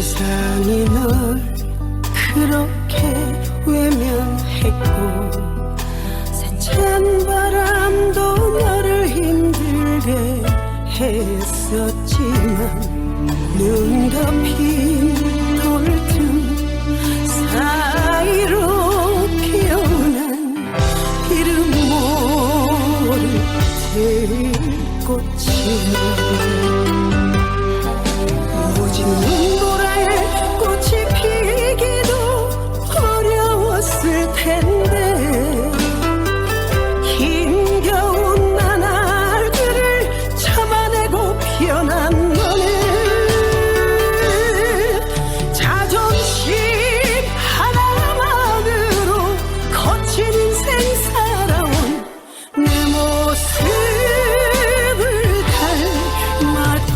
세상이 널 그렇게 외면했고 찬 바람도 너를 힘들게 했었지만 눈 덮인 돌틈 사이로 피어난 이름 모를 들꽃이